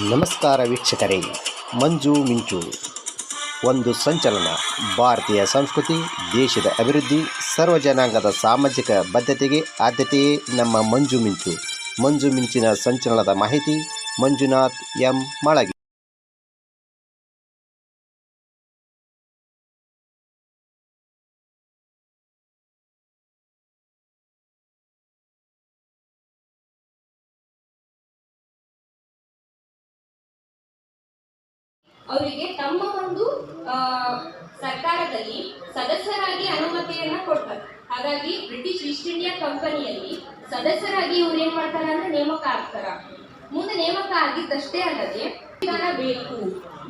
ನಮಸ್ಕಾರ ವೀಕ್ಷಕರೇ, ಮಂಜು ಮಿಂಚು. ಒಂದು ಸಂಚಲನ, ಭಾರತೀಯ ಸಂಸ್ಕೃತಿ, ದೇಶದ ಅಭಿವೃದ್ಧಿ ಸರ್ವಜನಾಂಗದ ಸಾಮಾಜಿಕ ಬದ್ಧತೆಗೆ ಆದ್ಯತೆಯೇ ನಮ್ಮ ಮಂಜು ಮಿಂಚು. ಮಂಜು ಮಿಂಚಿನ ಸಂಚಲನದ ಮಾಹಿತಿ ಮಂಜುನಾಥ್ ಎಂ. ಮಳಗಿ. ಅವರಿಗೆ ತಮ್ಮ ಒಂದು ಸರ್ಕಾರದಲ್ಲಿ ಸದಸ್ಯರಾಗಿ ಅನುಮತಿಯನ್ನ ಕೊಡ್ತಾರೆ. ಹಾಗಾಗಿ ಬ್ರಿಟಿಷ್ ಈಸ್ಟ್ ಇಂಡಿಯಾ ಕಂಪನಿಯಲ್ಲಿ ಸದಸ್ಯರಾಗಿ ಇವ್ರು ಏನ್ ಮಾಡ್ತಾರ ಅಂದ್ರೆ ನೇಮಕ ಆಗ್ತಾರ. ಮುಂದೆ ನೇಮಕ ಆಗಿದ್ದಷ್ಟೇ ಅಲ್ಲದೆ ಸಂವಿಧಾನ ಬೇಕು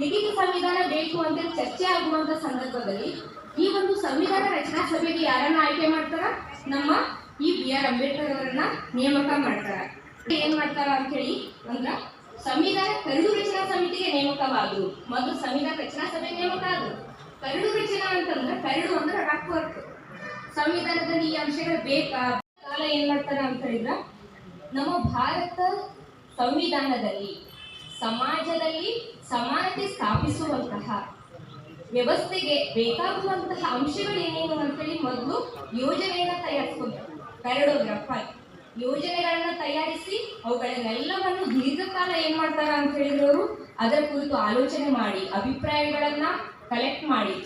ಲಿಖಿತ ಸಂವಿಧಾನ ಬೇಕು ಅಂತ ಚರ್ಚೆ ಆಗುವಂತ ಸಂದರ್ಭದಲ್ಲಿ ಈ ಒಂದು ಸಂವಿಧಾನ ರಚನಾ ಸಭೆಗೆ ಯಾರನ್ನ ಆಯ್ಕೆ ಮಾಡ್ತಾರ? ನಮ್ಮ ಈ ಬಿ ಆರ್ ಅಂಬೇಡ್ಕರ್ ಅವರನ್ನ ನೇಮಕ ಮಾಡ್ತಾರ. ಏನ್ ಮಾಡ್ತಾರ ಅಂತ ಹೇಳಿ ಅಂದ್ರ ಸಂವಿಧಾನ ಕರಡು ರಚನಾ ಸಮಿತಿಗೆ ನೇಮಕವಾದ್ರು ಮೊದಲು ಸಂವಿಧಾನ ರಚನಾ ಸಭೆ ನೇಮಕ ಆದ್ರು ಕರಡು ರಚನಾ ಅಂತಂದ್ರೆ ಕರಡು ಅಂದ್ರೆ ರಫ್ ವರ್ಕ್ ಸಂವಿಧಾನದಲ್ಲಿ ಈ ಅಂಶಗಳು ಬೇಕಾ? ಕಾಲ ಏನ್ ಮಾಡ್ತಾರ ಅಂತ ಹೇಳಿದ್ರ, ನಮ್ಮ ಭಾರತ ಸಂವಿಧಾನದಲ್ಲಿ, ಸಮಾಜದಲ್ಲಿ ಸಮಾನತೆ ಸ್ಥಾಪಿಸುವಂತಹ, ವ್ಯವಸ್ಥೆಗೆ ಬೇಕಾಗುವಂತಹ ಅಂಶಗಳು ಏನೇನು ಅಂತೇಳಿ ಮೊದಲು ಯೋಜನೆಯನ್ನ ತಯಾರಿಸ್ಕೊಂಡ್ರು. ಪ್ಯಾರಡೋಗ್ರಾಫರ್ ಯೋಜನೆಗಳನ್ನ ತಯಾರಿಸಿ ಅವುಗಳನ್ನೆಲ್ಲವನ್ನು ದೀರ್ಘಕಾಲ ಏನ್ ಮಾಡ್ತಾರ ಅಂತ ಹೇಳಿದವರು ಅದರ ಕುರಿತು ಆಲೋಚನೆ ಮಾಡಿ, ಅಭಿಪ್ರಾಯಗಳನ್ನ ಕಲೆಕ್ಟ್ ಮಾಡಿ.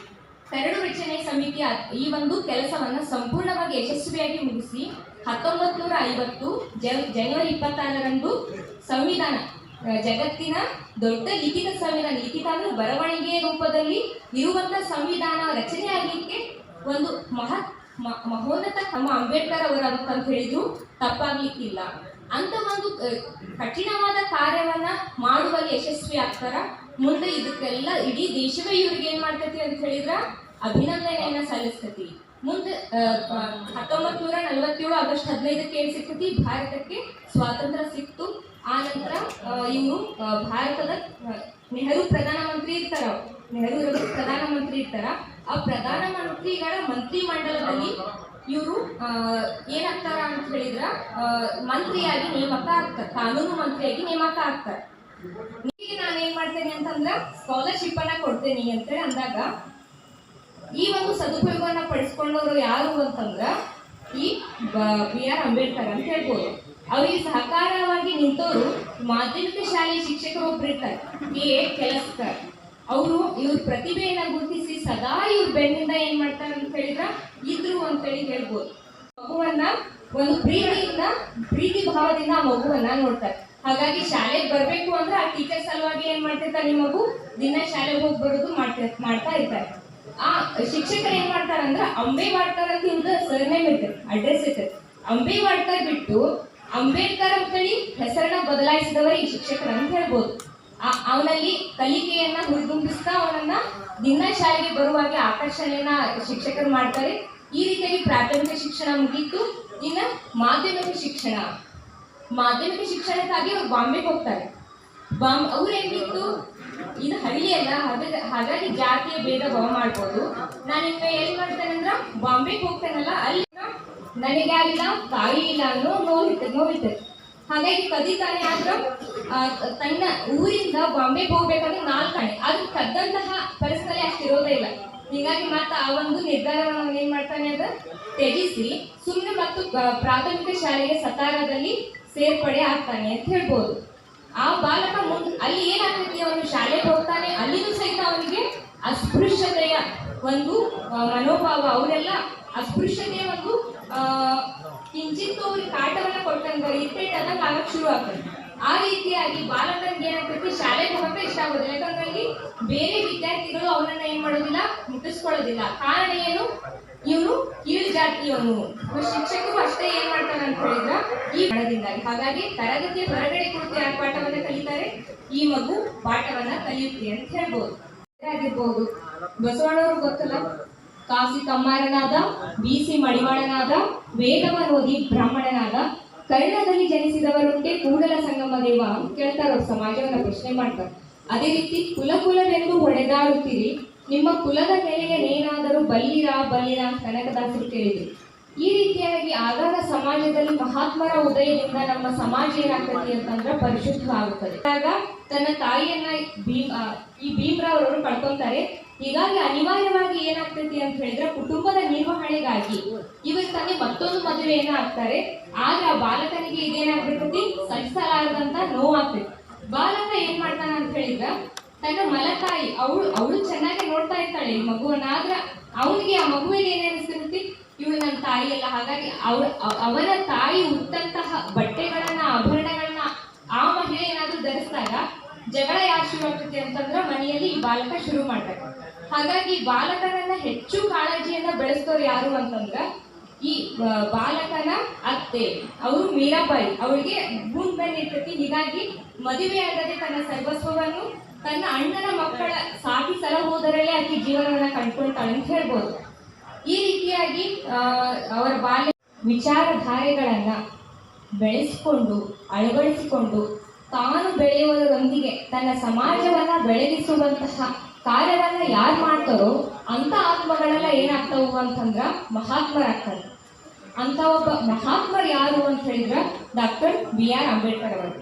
ಕರಡು ರಚನೆ ಸಮಿತಿಯ ಈ ಒಂದು ಕೆಲಸವನ್ನು ಸಂಪೂರ್ಣವಾಗಿ ಯಶಸ್ವಿಯಾಗಿ ಮುಗಿಸಿ ಹತ್ತೊಂಬತ್ತು ನೂರ ಐವತ್ತು ಜನ್- ಜನವರಿ ಇಪ್ಪತ್ತಾರರಂದು ಸಂವಿಧಾನ ಜಗತ್ತಿನ ದೊಡ್ಡ ಲಿಖಿತ ಸಂವಿಧಾನ ಲಿಖಿತ ಅಂದ್ರೆ ಬರವಣಿಗೆ ರೂಪದಲ್ಲಿ ಇರುವಂತ ಸಂವಿಧಾನ ರಚನೆ ಆಗಲಿಕ್ಕೆ ಒಂದು ಮಹತ್ ಮಹೋನ್ನತ ನಮ್ಮ ಅಂಬೇಡ್ಕರ್ ಅವರ ಅಂತ ಹೇಳಿದ್ರು, ತಪ್ಪಾಗ್ಲಿಕ್ಕಿಲ್ಲ. ಅಂತ ಒಂದು ಕಠಿಣವಾದ ಕಾರ್ಯವನ್ನ ಮಾಡುವಲ್ಲಿ ಯಶಸ್ವಿ ಆಗ್ತಾರ? ಮುಂದೆ ಇದಕ್ಕೆಲ್ಲ ಇಡೀ ದೇಶವೇ ಇವ್ರಿಗೆ ಏನ್ ಮಾಡ್ತೈತಿ ಅಂತ ಹೇಳಿದ್ರ, ಅಭಿನಂದನೆಯನ್ನ ಸಲ್ಲಿಸ್ತತಿ. ಮುಂದೆ ಹತ್ತೊಂಬತ್ ನೂರ ನಲ್ವತ್ತೇಳು ಆಗಸ್ಟ್ ಹದಿನೈದಕ್ಕೆ ಏನ್ ಸಿಗ್ತೈತಿ ಭಾರತಕ್ಕೆ ಸ್ವಾತಂತ್ರ್ಯ ಸಿಕ್ತು. ಆ ನಂತರ ಇವರು ಭಾರತದ ನೆಹರು ಪ್ರಧಾನಮಂತ್ರಿ ಇರ್ತಾರ. ಅವ್ರು. ನೆಹರು ಅವರು ಪ್ರಧಾನಮಂತ್ರಿ ಇರ್ತಾರ, ಆ ಪ್ರಧಾನಮಂತ್ರಿಗಳ ಮಂತ್ರಿ ಮಂಡಲದಲ್ಲಿ ಇವರು ಏನಾಗ್ತಾರ ಅಂತ ಹೇಳಿದ್ರ ಮಂತ್ರಿಯಾಗಿ ನೇಮಕ ಆಗ್ತಾರೆ ಕಾನೂನು ಮಂತ್ರಿಯಾಗಿ ನೇಮಕ ಆಗ್ತಾರೆ ನಿಮಗೆ ನಾನು ಏನ್ ಮಾಡ್ತೇನೆ ಅಂತಂದ್ರ ಸ್ಕಾಲರ್ಶಿಪ್ ಅನ್ನ ಕೊಡ್ತೇನೆ ಅಂತ ಅಂದಾಗ, ಈ ಒಂದು ಸದುಪಯೋಗವನ್ನ ಪಡಿಸ್ಕೊಂಡವರು ಯಾರು ಅಂತಂದ್ರ, ಈ, ಬಿ ಆರ್ ಅಂಬೇಡ್ಕರ್ ಅಂತ ಹೇಳ್ಬೋದು ಅವರಿಗೆ ಸಹಕಾರವಾಗಿ ನಿಂತವರು ಮಾಧ್ಯಮಿಕ ಶಾಲೆಯ ಶಿಕ್ಷಕರು ಒಬ್ರು ಇರ್ತಾರೆ ಎ ಕೆಲಸ್ಕರ್ ಅವರು ಇವ್ರ ಪ್ರತಿಭೆಯನ್ನ ಗುರುತಿಸಿ ಸದಾ ಇವ್ರ ಬೆನ್ನಿಂದ ಏನ್ ಮಾಡ್ತಾರೆ ಅಂತ ಹೇಳಿದ್ರ? ಇದ್ರು ಅಂತೇಳಿ ಹೇಳ್ಬೋದು. ಮಗುವನ್ನ ಒಂದು ಪ್ರೀತಿಯಿಂದ, ಪ್ರೀತಿ ಭಾವದಿಂದ ಆ ಮಗುವನ್ನ ನೋಡ್ತಾರೆ. ಹಾಗಾಗಿ ಶಾಲೆಗೆ ಬರ್ಬೇಕು ಅಂದ್ರೆ ಆ ಟೀಚರ್ ಸಲುವಾಗಿ ಏನ್ ಮಾಡ್ತಿರ್ತಾರೆ ಈ ಮಗು? ದಿನ ಶಾಲೆಗೆ ಹೋಗಿ ಬರೋದು ಮಾಡ್ತಾ ಇರ್ತಾರೆ. ಆ ಶಿಕ್ಷಕರು ಏನ್ ಮಾಡ್ತಾರ ಅಂದ್ರ ಅಂಬೆ ಮಾಡ್ತಾರ ಅಂತ ಇವ್ರದ ಸರ್ನೇಮ್ ಇರ್ತದೆ ಅಡ್ರೆಸ್ ಇರ್ತದೆ. ಅಂಬೆ ಮಾಡ್ತಾ ಬಿಟ್ಟು ಅಂಬೇಡ್ಕರ್ ಅಂತೇಳಿ ಹೆಸರನ್ನ ಬದಲಾಯಿಸಿದವರು ಈ ಶಿಕ್ಷಕರ ಅಂತ ಹೇಳ್ಬೋದು. ಅವನಲ್ಲಿ ಕಲಿಕೆಯನ್ನ ಹುರಿದುಂಬಿಸ್ತಾ ಅವನನ್ನ ದಿನ ಶಾಲೆಗೆ ಬರುವಾಗ ಆಕರ್ಷಣೆಯನ್ನ ಶಿಕ್ಷಕರು ಮಾಡ್ತಾರೆ. ಈ ರೀತಿಯಾಗಿ ಪ್ರಾಥಮಿಕ ಶಿಕ್ಷಣ ಮುಗೀತು. ಇನ್ನು ಮಾಧ್ಯಮಿಕ ಶಿಕ್ಷಣ. ಮಾಧ್ಯಮಿಕ ಶಿಕ್ಷಣಕ್ಕಾಗಿ ಅವ್ರು ಬಾಂಬೆಗೆ ಹೋಗ್ತಾರೆ. ಬಾಂಬ್ ಅವ್ರು ಏನಿತ್ತು ಇದು ಹಳ್ಳಿ ಅಲ್ಲ. ಹಾಗಾಗಿ ಹಾಗಾಗಿ ಜಾತಿಯ ಭೇದ ಭಾವ ಮಾಡ್ಬೋದು. ನಾನು ಇನ್ನು ಏನ್ ಮಾಡ್ತೇನೆ ಬಾಂಬೆಗೆ ಹೋಗ್ತೇನಲ್ಲ, ಅಲ್ಲಿ ನನಗೆ ಆಗಿಲ್ಲ ತಾಯಿ ಇಲ್ಲ ಅನ್ನೋ ನೋವಿತ ನೋವಿರ್ತದೆ ಹಾಗಾಗಿ ಕದಿತಾನೆ ಆದ್ರ ತನ್ನ ಊರಿಂದ ಬಾಂಬೆಗೆ ಹೋಗ್ಬೇಕಂದ್ರೆ ನಾಲ್ಕು ಕಣೆ ಅದು ಕದ್ದಂತಹ ಪರಿಸ್ಥಿತಿ ಅಷ್ಟಿರೋದೇ ಇಲ್ಲ. ಹೀಗಾಗಿ ಮತ್ತ ಆ ಒಂದು ನಿರ್ಧಾರವನ್ನು ಏನ್ ಮಾಡ್ತಾನೆ ಅದ ತ್ಯಜಿಸಿ ಸುಮ್ಮನೆ ಮತ್ತು ಪ್ರಾಥಮಿಕ ಶಾಲೆಗೆ ಸತಾರದಲ್ಲಿ ಸೇರ್ಪಡೆ ಆಗ್ತಾನೆ ಅಂತ ಹೇಳ್ಬೋದು. ಆ ಬಾಲಕ ಮುಂದೆ ಅಲ್ಲಿ ಏನಾಗ್ತೈತಿ ಅವನು ಶಾಲೆಗೆ ಹೋಗ್ತಾನೆ, ಅಲ್ಲಿನೂ ಸಹಿತ ಅವನಿಗೆ ಅಸ್ಪೃಶ್ಯತೆಯ ಒಂದು ಮನೋಭಾವ ಅವರೆಲ್ಲ ಅಸ್ಪೃಶ್ಯತೆಯ ಒಂದು ಕಿಂಚಿತ್ತು ಅವ್ರಿಗೆ ಕಾಟವನ್ನ ಇರಿಟೇಟ್ ಆದಂಗ ಆಗಕ್ ಶುರು ಆಗ್ತದೆ. ಆ ರೀತಿಯಾಗಿ ಬಾಲಕನಿಗೆ ಏನಾಗ್ತೈತಿ ಶಾಲೆಗೆ ಹೋಗಕ್ಕೆ ಇಷ್ಟ ಆಗೋದಿಲ್ಲ. ಯಾಕಂದ್ರೆ ಅಲ್ಲಿ ಬೇರೆ ವಿದ್ಯಾರ್ಥಿಗಳು ಅವನನ್ನ ಏನ್ ಮಾಡೋದಿಲ್ಲ, ಮುಟ್ಟಿಸ್ಕೊಳ್ಳೋದಿಲ್ಲ. ಕಾರಣ ಏನು? ಇವನು ಕೀಳು ಜಾತಿಯವನು. ಶಿಕ್ಷಕರು ಅಷ್ಟೇ ಏನ್ ಮಾಡ್ತಾರೆ ಅಂತ ಹೇಳಿದ್ರ, ಈ ಹಣದಿಂದಾಗಿ ಹಾಗಾಗಿ ತರಗತಿಯ ಹೊರಗಡೆ ಕುರಿತು ಯಾರು ಪಾಠವನ್ನ ಕಲಿತಾರೆ? ಈ ಮಗು ಪಾಠವನ್ನ ಕಲಿಯುತ್ತೆ ಅಂತ ಹೇಳ್ಬೋದು. ಆಗಿರ್ಬೋದು. ಬಸವಣ್ಣವರು ಗೊತ್ತಲ್ಲ? ಕಾಸಿ ಕಮ್ಮಾರನಾದ ಬಿಸಿ ಮಡಿವಾಳನಾದ ವೇದವನೋದಿ ಬ್ರಾಹ್ಮಣನಾದ, ಕರ್ಣದಲ್ಲಿ ಜನಿಸಿದವರುಂಟೆ ಕೂಡಲ ಸಂಗಮ ದೇವ ಕೇಳ್ತಾರೆ ಸಮಾಜವನ್ನ ಪ್ರಶ್ನೆ ಮಾಡ್ತಾರೆ. ಅದೇ ರೀತಿ ಕುಲ ಕುಲವೆಂದು ಹೊಡೆದಾಡುತ್ತೀರಿ, ನಿಮ್ಮ ಕುಲದ ನೆಲೆಯ ನೇನಾದರೂ ಬಲ್ಲಿರಾ ಬಲ್ಲಿರ ಕನಕದಾಸರು ಕೇಳಿದ್ರು. ಈ ರೀತಿಯಾಗಿ ಆಗಾಗ ಸಮಾಜದಲ್ಲಿ ಮಹಾತ್ಮರ ಉದಯದಿಂದ ನಮ್ಮ ಸಮಾಜ ಏನಾಗ್ತದೆ ಅಂತಂದ್ರೆ ಪರಿಶುದ್ಧ ಆಗುತ್ತದೆ ಆಗ ತನ್ನ ತಾಯಿಯನ್ನ ಭೀಮ್ ಈ ಅವರು ಪಡ್ಕೊಂತಾರೆ. ಹೀಗಾಗಿ ಅನಿವಾರ್ಯವಾಗಿ ಏನಾಗ್ತೈತಿ ಅಂತ ಹೇಳಿದ್ರೆ ಕುಟುಂಬದ ನಿರ್ವಹಣೆಗಾಗಿ ಇವರು ತಂದೆ ಮತ್ತೊಂದು ಮದುವೆಯನ್ನ ಆಗ್ತಾರೆ. ಆಗ ಆ ಬಾಲಕನಿಗೆ ಇದೇನಾಗ್ಬಿಡ್ತೈತಿ? ಸಹಿಸಲಾರದಂತ ನೋವಾಗ್ತೈತಿ. ಬಾಲಕ ಏನ್ ಮಾಡ್ತಾನ ಅಂತ ಹೇಳಿದ್ರ ತನ್ನ ಮಲತಾಯಿ, ಅವಳು ಅವಳು ಚೆನ್ನಾಗಿ ನೋಡ್ತಾ ಇರ್ತಾಳೆ ಮಗುವನ್ನ. ಆದ್ರ ಅವನಿಗೆ ಆ ಮಗುವಿಗೆ ಏನ್ ಇವಳು ನನ್ನ ತಾಯಿ ಅಲ್ಲ. ಹಾಗಾಗಿ ಅವ್ರ, ಅವನ ತಾಯಿ ಉಟ್ಟಂತಹ ಬಟ್ಟೆಗಳನ್ನ, ಆಭರಣಗಳನ್ನ ಆ ಮಹಿಳೆ ಏನಾದ್ರೂ ಧರಿಸಿದಾಗ ಜಗಳ ಯಾರು ಶುರು ಆಗ್ತೈತಿ ಅಂತಂದ್ರೆ ಮನೆಯಲ್ಲಿ ಈ ಬಾಲಕ ಶುರು ಮಾಡ್ತಾರೆ ಹಾಗಾಗಿ ಬಾಲಕನನ್ನ ಹೆಚ್ಚು ಕಾಳಜಿಯನ್ನ ಬೆಳೆಸ್ತವ್ರು ಯಾರು ಅಂತಂದ್ರ ಈ ಬಾಲಕನ ಅತ್ತೆ, ಅವರು ಮೀರಾಬಾಯಿ. ಅವಳಿಗೆ ಗುಂಡ್ ಬಂದಿರ್ತೈತಿ ಇರ್ತೈತಿ ಹೀಗಾಗಿ ಮದುವೆ ಆಗದೆ ತನ್ನ ಸರ್ವಸ್ವವನ್ನು, ತನ್ನ ಅಣ್ಣನ ಮಕ್ಕಳ ಸಾಕಿ ಸಲ ಹೋದರಲ್ಲೇ ಆಕೆ ಜೀವನವನ್ನ ಕಂಡ್ಕೊಳ್ತಾಳೆ ಅಂತ ಹೇಳ್ಬೋದು. ಈ ರೀತಿಯಾಗಿ ಅವರ ಬಾಲ್ಯ ವಿಚಾರಧಾರೆಗಳನ್ನು ಬೆಳೆಸಿಕೊಂಡು, ಅಳವಡಿಸಿಕೊಂಡು ತಾನು ಬೆಳೆಯುವುದರೊಂದಿಗೆ ತನ್ನ ಸಮಾಜವನ್ನ ಬೆಳಗಿಸುವಂತಹ ಕಾರ್ಯವನ್ನ ಯಾರು ಮಾಡ್ತಾರೋ ಅಂತ ಆತ್ಮಗಳೆಲ್ಲ ಏನಾಗ್ತಾವು ಅಂತಂದ್ರ ಮಹಾತ್ಮರಾಗ್ತಾರೆ. ಅಂತ ಒಬ್ಬ ಮಹಾತ್ಮರು ಯಾರು ಅಂತ ಹೇಳಿದ್ರ ಡಾಕ್ಟರ್ ಬಿ ಆರ್ ಅಂಬೇಡ್ಕರ್ ಅವರು.